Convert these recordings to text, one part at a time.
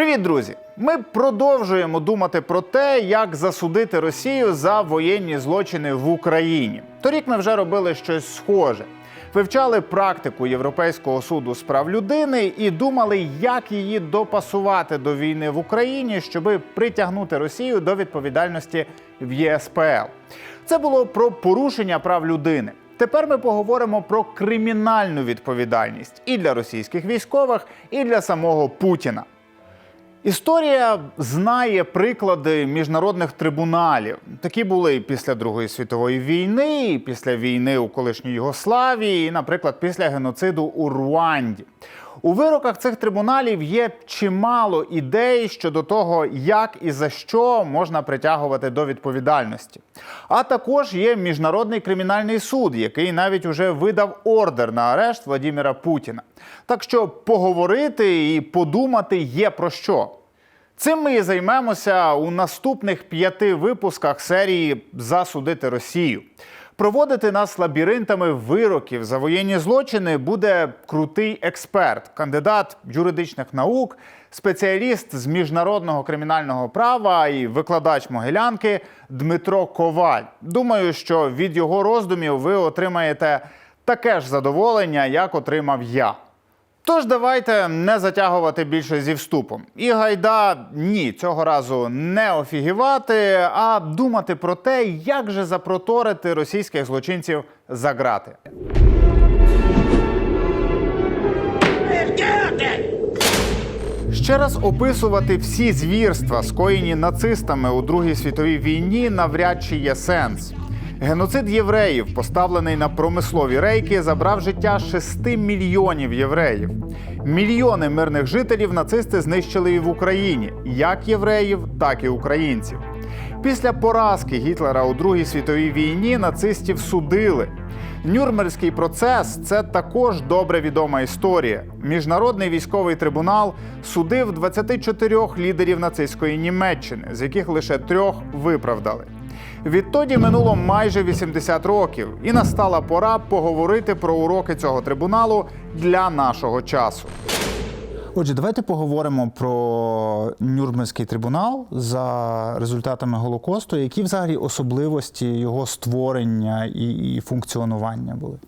Привіт, друзі! Ми продовжуємо думати про те, як засудити Росію за воєнні злочини в Україні. Торік ми вже робили щось схоже. Вивчали практику Європейського суду з прав людини і думали, як її допасувати до війни в Україні, щоби притягнути Росію до відповідальності в ЄСПЛ. Це було про порушення прав людини. Тепер ми поговоримо про кримінальну відповідальність і для російських військових, і для самого Путіна. Історія знає приклади міжнародних трибуналів. Такі були і після Другої світової війни, і після війни у колишній Югославії, і, наприклад, після геноциду у Руанді. У вироках цих трибуналів є чимало ідей щодо того, як і за що можна притягувати до відповідальності. А також є міжнародний кримінальний суд, який навіть уже видав ордер на арешт Владіміра Путіна. Так що поговорити і подумати є про що. Цим ми і займемося у наступних п'яти випусках серії Засудити Росію. Проводити нас лабіринтами вироків за воєнні злочини буде крутий експерт, кандидат юридичних наук, спеціаліст з міжнародного кримінального права і викладач Могилянки Дмитро Коваль. Думаю, що від його роздумів ви отримаєте таке ж задоволення, як отримав я. Тож давайте не затягувати більше зі вступом. І гайда ні, цього разу не офігівати, а думати про те, як же запроторити російських злочинців за грати. Ще раз описувати всі звірства, скоєні нацистами у Другій світовій війні, навряд чи є сенс. Геноцид євреїв, поставлений на промислові рейки, забрав життя 6 мільйонів євреїв. Мільйони мирних жителів нацисти знищили і в Україні, як євреїв, так і українців. Після поразки Гітлера у Другій світовій війні нацистів судили. Нюрнберзький процес це також добре відома історія. Міжнародний військовий трибунал судив 24 лідерів нацистської Німеччини, з яких лише трьох виправдали. Відтоді минуло майже 80 років, і настала пора поговорити про уроки цього трибуналу для нашого часу. Отже, давайте поговоримо про Нюрнберзький трибунал за результатами Голокосту. Які взагалі особливості його створення і, функціонування були?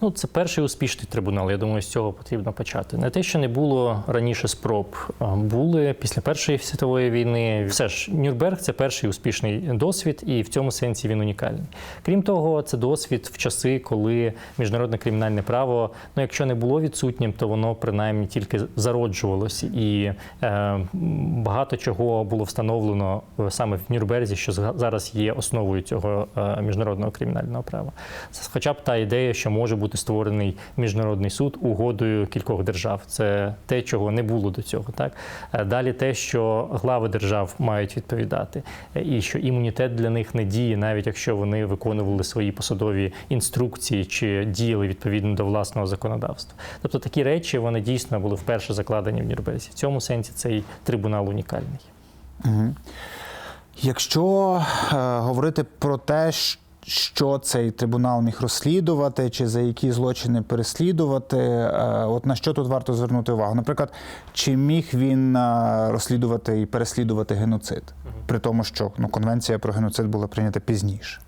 Ну, це перший успішний трибунал. Я думаю, з цього потрібно почати. Не те, що не було раніше спроб, були після Першої світової війни. Все ж Нюрнберг – це перший успішний досвід, і в цьому сенсі він унікальний. Крім того, це досвід в часи, коли міжнародне кримінальне право, ну якщо не було відсутнім, то воно принаймні тільки зароджувалося, і е, багато чого було встановлено е, саме в Нюрнберзі, що зараз є основою цього е, міжнародного кримінального права. Хоча б та ідея, що може бути створений міжнародний суд угодою кількох держав. Це те, чого не було до цього. Так Е, далі те, що глави держав мають відповідати, е, і що імунітет для них не діє, навіть якщо вони виконували свої посадові інструкції чи діяли відповідно до власного законодавства. Тобто такі речі вони дійсно були вперше закладені в Нюрнберзі. В цьому сенсі цей трибунал унікальний. Якщо е, говорити про те, що цей трибунал міг розслідувати, чи за які злочини переслідувати, е, от на що тут варто звернути увагу? Наприклад, чи міг він е, розслідувати і переслідувати геноцид, при тому, що ну, конвенція про геноцид була прийнята пізніше.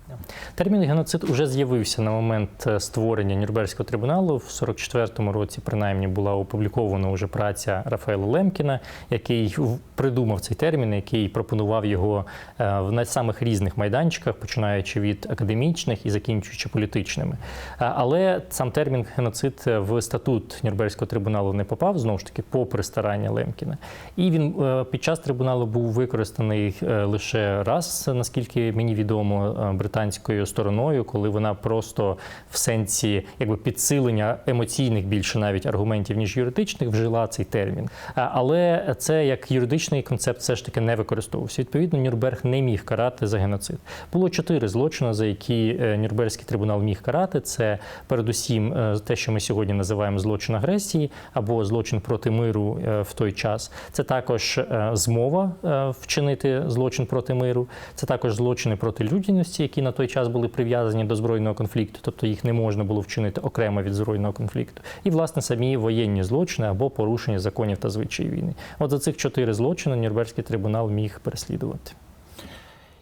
Термін геноцид уже з'явився на момент е, створення Нюрнберзького трибуналу. В 44-му році, принаймні, була опублікована уже праця Рафаела Лемкіна, який придумав цей термін, який пропонував його е, в самих різних майданчиках, починаючи від академічних і закінчуючи політичними. Е, Але сам термін геноцид в статут Нюрнберзького трибуналу не попав знову ж таки попри старання Лемкіна. І він під час трибуналу був використаний лише раз, наскільки мені відомо, е, британською стороною, коли вона просто в сенсі якби підсилення емоційних більше навіть аргументів ніж юридичних вжила цей термін. Але це як юридичний концепт все ж таки не використовувався. Відповідно, Нюрнберг не міг карати за геноцид. Було чотири злочини, за які е, Нюрнберзький трибунал міг карати. Це передусім е, те, що ми сьогодні називаємо злочин агресії або злочин проти миру е, в той час. Це також змова вчинити злочин проти миру. Це також злочини проти людяності, які на той той час були прив'язані до збройного конфлікту, тобто їх не можна було вчинити окремо від збройного конфлікту. І, власне, самі воєнні злочини або порушення законів та звичаїв війни. От за цих чотири злочини Нюрнберзький трибунал міг переслідувати.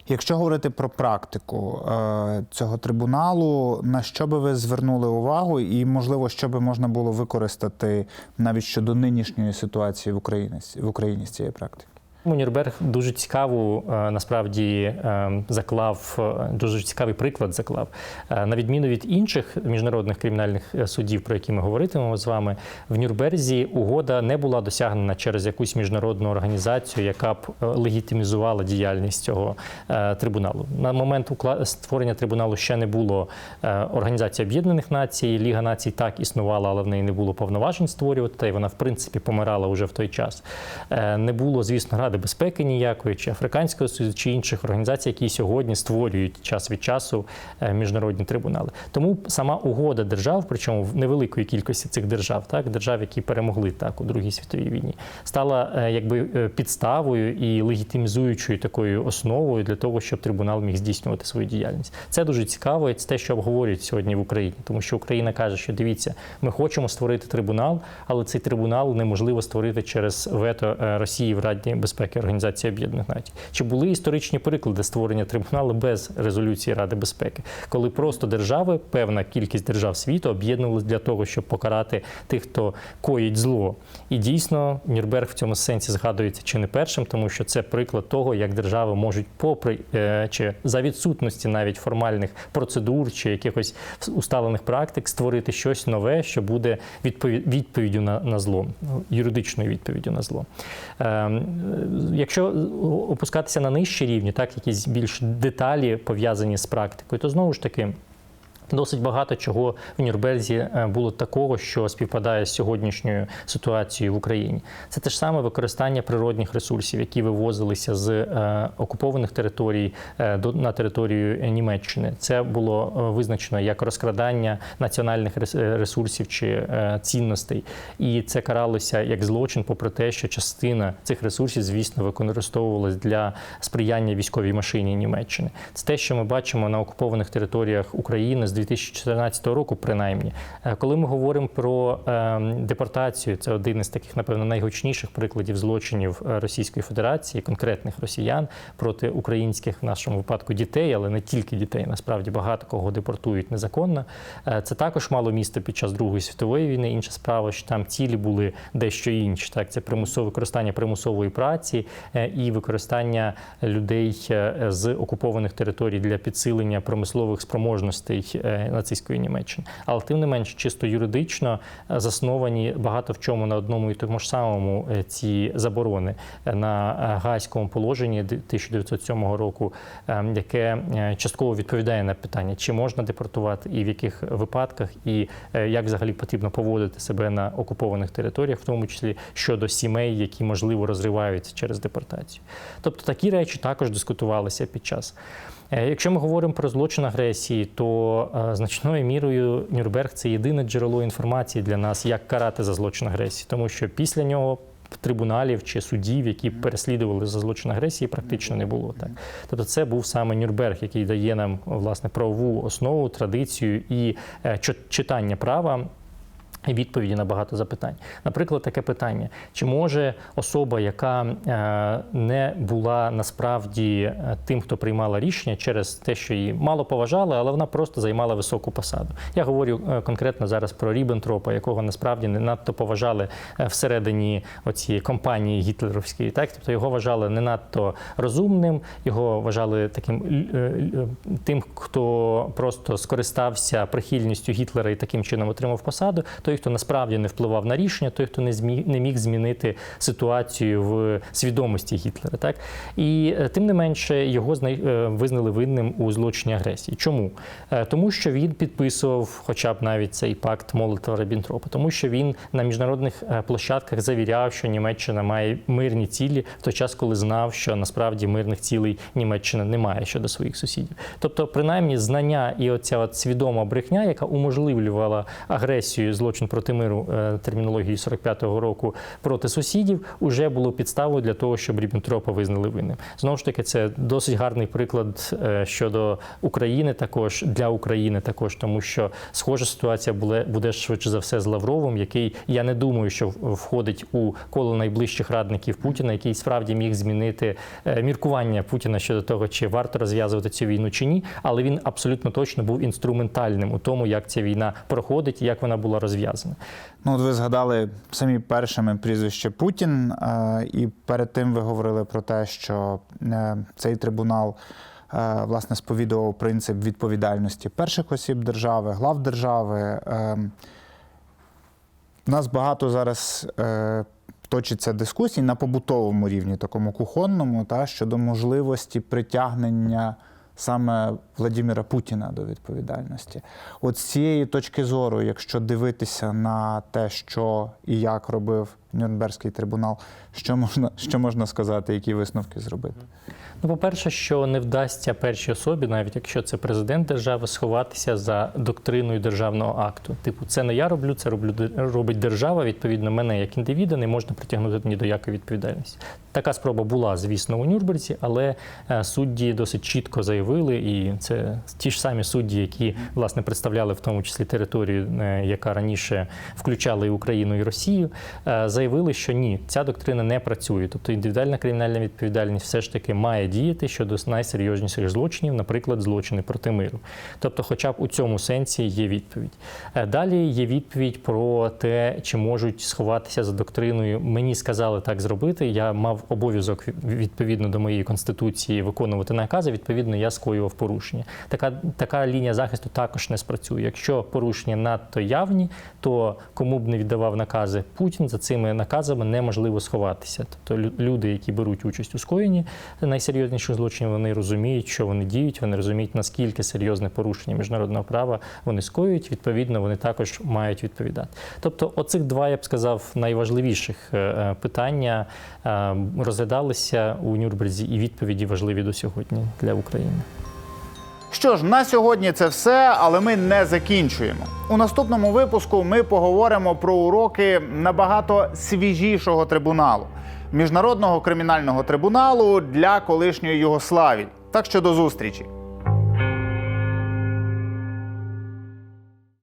Якщо говорити про практику е, цього трибуналу, на що би ви звернули увагу, і можливо, що би можна було використати навіть щодо нинішньої ситуації в Україні в Україні з цієї практики? Нюрнберг дуже цікаву е, насправді е, заклав е, дуже цікавий приклад заклав. Е, На відміну від інших міжнародних кримінальних судів, про які ми говоритимемо з вами, в Нюрнберзі угода не була досягнена через якусь міжнародну організацію, яка б легітимізувала діяльність цього трибуналу. На момент створення трибуналу ще не було Організації Об'єднаних Націй, Ліга Націй так існувала, але в неї не було повноважень створювати, й вона в принципі помирала вже в той час. Не було, звісно, Ради безпеки ніякої, чи Африканського Союзу, чи інших організацій, які сьогодні створюють час від часу е, міжнародні трибунали. Тому сама угода держав, причому в невеликої кількості цих держав, так держав, які перемогли так у Другій світовій війні, стала е, якби е, підставою і легітимізуючою такою основою для того, щоб трибунал міг здійснювати свою діяльність. Це дуже цікаво, і це те, що обговорюють сьогодні в Україні, тому що Україна каже, що дивіться, ми хочемо створити трибунал, але цей трибунал неможливо створити через вето Росії в Раді безпеки Організації Об'єднаних Націй. Чи були історичні приклади створення трибуналу без резолюції Ради безпеки, коли просто держави, певна кількість держав світу об'єднувалися для того, щоб покарати тих, хто коїть зло? І дійсно Нюрнберг в цьому сенсі згадується чи не першим, тому що це приклад того, як держави можуть, попри е, чи за відсутності навіть формальних процедур чи якихось усталених практик, створити щось нове, що буде відповіддю на, на зло, юридичною відповіддю на зло. Якщо опускатися на нижчі рівні, так якісь більш деталі пов'язані з практикою, то знову ж таки. Досить багато чого в Нюрнберзі е, було такого, що співпадає з сьогоднішньою ситуацією в Україні. Це те ж саме використання природних ресурсів, які вивозилися з е, окупованих територій е, на територію Німеччини. Це було визначено як розкрадання національних ресурсів чи цінностей, і це каралося як злочин, попри те, що частина цих ресурсів, звісно, використовувалась для сприяння військовій машині Німеччини. Це те, що ми бачимо на окупованих територіях України з 2014 року, принаймні. Е, Коли ми говоримо про е, депортацію, це один із таких, напевно, найгучніших прикладів злочинів е, Російської Федерації, конкретних росіян проти українських в нашому випадку дітей, але не тільки дітей. Насправді багато кого депортують незаконно. Е, Це також мало місце під час Другої світової війни. Інша справа, що там цілі були дещо інші. Так, це примусове використання примусової праці і використання людей з окупованих територій для підсилення промислових спроможностей нацистської Німеччини. Але тим не менш, чисто юридично е, засновані багато в чому на одному і тому ж самому е, ці заборони е, на е, гайському положенні ди- 1907 року, е, яке е, частково відповідає на питання, чи можна депортувати і в яких випадках, і е, як взагалі потрібно поводити себе на окупованих територіях, в тому числі щодо сімей, які можливо розриваються через депортацію. Тобто такі речі також дискутувалися під час. Е, Якщо ми говоримо про злочин агресії, то е, значною мірою Нюрнберг – це єдине джерело інформації для нас, як карати за злочин агресії, тому що після нього трибуналів чи судів, які переслідували за злочин агресії, практично не було так. Тобто, це був саме Нюрнберг, який дає нам власне правову основу, традицію і е, читання права. Відповіді на багато запитань. Наприклад, таке питання: чи може особа, яка е, не була насправді е, тим, хто приймала рішення через те, що її мало поважали, але вона просто займала високу посаду. Я говорю е, конкретно зараз про Ріббентропа, якого насправді не надто поважали всередині оцієї компанії гітлерівської. Так, тобто його вважали не надто розумним, його вважали таким тим, хто просто скористався прихильністю Гітлера і таким чином отримав посаду. Той, хто насправді не впливав на рішення, той, хто не зміг не міг змінити ситуацію в свідомості Гітлера. Так і е, тим не менше його знай- е, визнали винним у злочині агресії. Чому? Е, Тому що він підписував, хоча б навіть цей пакт молотова ріббентропа тому що він на міжнародних площадках завіряв, що Німеччина має мирні цілі в той час, коли знав, що насправді мирних цілей Німеччина не має щодо своїх сусідів. Тобто, принаймні, знання і оця от свідома брехня, яка уможливлювала агресію, злочин злочин проти миру е, термінології 45-го року проти сусідів, уже було підставою для того, щоб Ріббентропа визнали винним. Знову ж таки, це досить гарний приклад е, щодо України, також для України, також тому, що схожа ситуація буде, буде швидше за все з Лавровим, який я не думаю, що входить у коло найближчих радників Путіна, який справді міг змінити е, міркування Путіна щодо того, чи варто розв'язувати цю війну чи ні, але він абсолютно точно був інструментальним у тому, як ця війна проходить як вона була розв'язана. Ну, от ви згадали самі першими прізвище Путін, е, і перед тим ви говорили про те, що е, цей трибунал е, власне сповідував принцип відповідальності перших осіб держави, глав держави. У нас багато зараз точиться дискусій на побутовому рівні, такому кухонному, та, щодо можливості притягнення саме Владимира Путіна до відповідальності. От з цієї точки зору, якщо дивитися на те, що і як робив Нюрнберзький трибунал, що можна, що можна сказати, які висновки зробити? Ну, по-перше, що не вдасться першій особі, навіть якщо це президент держави, сховатися за доктриною державного акту. Типу, це не я роблю, це роблю робить держава. Відповідно, мене як індивіда не можна притягнути ні до якої відповідальності. Така спроба була, звісно, у Нюрнберзі, але е, судді досить чітко заявили, і це ті ж самі судді, які власне представляли в тому числі територію, е, яка раніше включала і Україну, і Росію, е, заявили, що ні, ця доктрина не працює. Тобто індивідуальна кримінальна відповідальність все ж таки має діяти щодо найсерйозніших злочинів, наприклад, злочини проти миру. Тобто, хоча б у цьому сенсі є відповідь. Е, Далі є відповідь про те, чи можуть сховатися за доктриною. Мені сказали так зробити. Я мав обов'язок відповідно до моєї конституції виконувати накази. Відповідно, я скоював порушення. Така така лінія захисту також не спрацює. Якщо порушення надто явні, то кому б не віддавав накази Путін за цими наказами неможливо сховатися. Тобто лю- люди, які беруть участь у скоєнні найсерйозніших злочинів, вони розуміють, що вони діють, вони розуміють, наскільки серйозне порушення міжнародного права вони скоюють. Відповідно, вони також мають відповідати. Тобто, оцих два я б сказав найважливіших е, е, питання е, розглядалися у Нюрнберзі, і відповіді важливі до сьогодні для України. Що ж, на сьогодні це все, але ми не закінчуємо. У наступному випуску ми поговоримо про уроки набагато свіжішого трибуналу міжнародного кримінального трибуналу для колишньої Югославії. Так що до зустрічі.